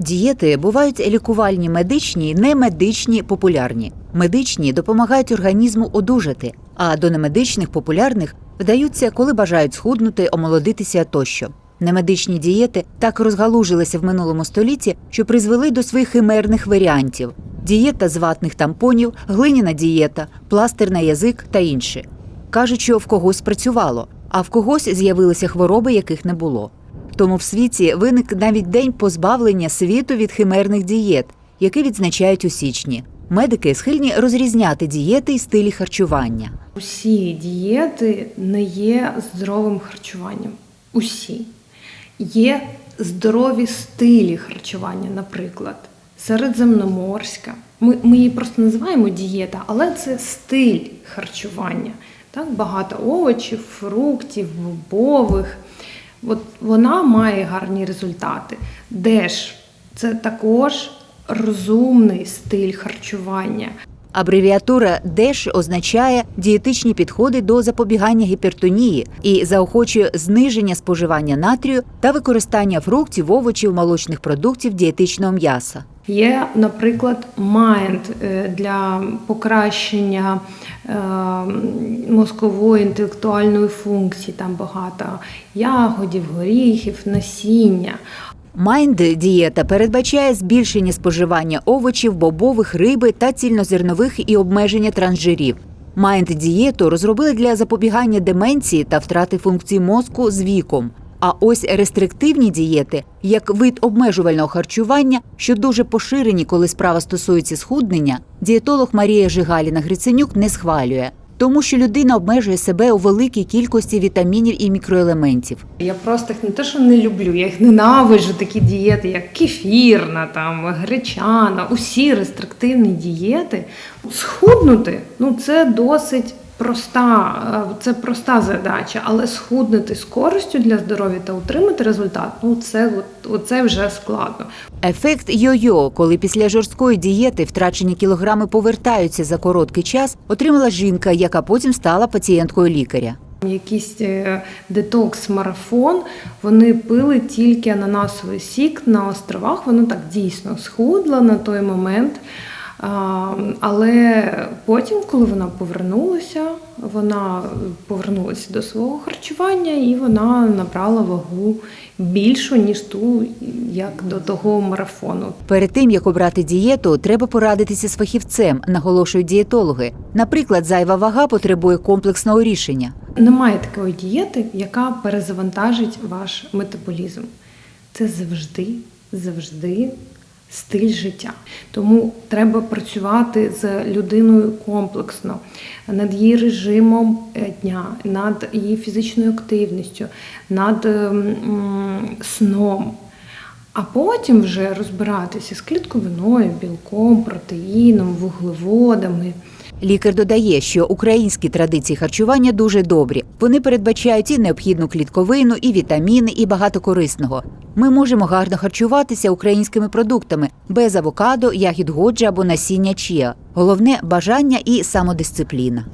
Дієти бувають лікувальні медичні, немедичні популярні. Медичні допомагають організму одужати, а до немедичних популярних вдаються, коли бажають схуднути, омолодитися тощо. Немедичні дієти так розгалужилися в минулому столітті, що призвели до своїх химерних варіантів: дієта з ватних тампонів, глиняна дієта, пластир на язик та інше. Кажуть, що в когось спрацювало, а в когось з'явилися хвороби, яких не було. Тому в світі виник навіть день позбавлення світу від химерних дієт, який відзначають у січні. Медики схильні розрізняти дієти і стилі харчування. Усі дієти не є здоровим харчуванням. Усі. Є здорові стилі харчування, наприклад, середземноморська. Ми, ми її просто називаємо дієта, але це стиль харчування. Так, багато овочів, фруктів, бобових. От вона має гарні результати. Деш це також розумний стиль харчування. Абревіатура ДЕШ означає дієтичні підходи до запобігання гіпертонії і заохочує зниження споживання натрію та використання фруктів, овочів, молочних продуктів, дієтичного м'яса. Є, наприклад, майнд е, для покращення е, мозкової інтелектуальної функції. Там багато ягодів, горіхів, насіння. Майнд дієта передбачає збільшення споживання овочів, бобових, риби та цільнозернових і обмеження трансжирів. Майнд дієту розробили для запобігання деменції та втрати функцій мозку з віком. А ось рестриктивні дієти, як вид обмежувального харчування, що дуже поширені, коли справа стосується схуднення, дієтолог Марія Жигаліна Гриценюк не схвалює, тому що людина обмежує себе у великій кількості вітамінів і мікроелементів. Я просто їх не те, що не люблю, я їх ненавиджу такі дієти, як кефірна, там, гречана, усі рестриктивні дієти. Схуднути ну це досить проста, е, це проста задача, але схуднути з користю для здоров'я та утримати результат, ну це оце вже складно. Ефект йо-йо, коли після жорсткої дієти втрачені кілограми повертаються за короткий час, отримала жінка, яка потім стала пацієнткою лікаря. Якийсь е, детокс-марафон, вони пили тільки ананасовий сік на островах. Воно так дійсно схудла на той момент. Але потім, коли вона повернулася, вона повернулася до свого харчування і вона набрала вагу більшу, ніж ту, як до того марафону. Перед тим як обрати дієту, треба порадитися з фахівцем, наголошують дієтологи. Наприклад, зайва вага потребує комплексного рішення. Немає такої дієти, яка перезавантажить ваш метаболізм. Це завжди, завжди стиль життя. Тому треба працювати з людиною комплексно, над її режимом е, дня, над її фізичною активністю, над сном. А потім вже розбиратися з клітковиною, білком, протеїном, вуглеводами. Лікар додає, що українські традиції харчування дуже добрі. Вони передбачають і необхідну клітковину, і вітаміни, і багато корисного. Ми можемо гарно харчуватися українськими продуктами без авокадо, ягід годжа або насіння чія. Головне бажання і самодисципліна.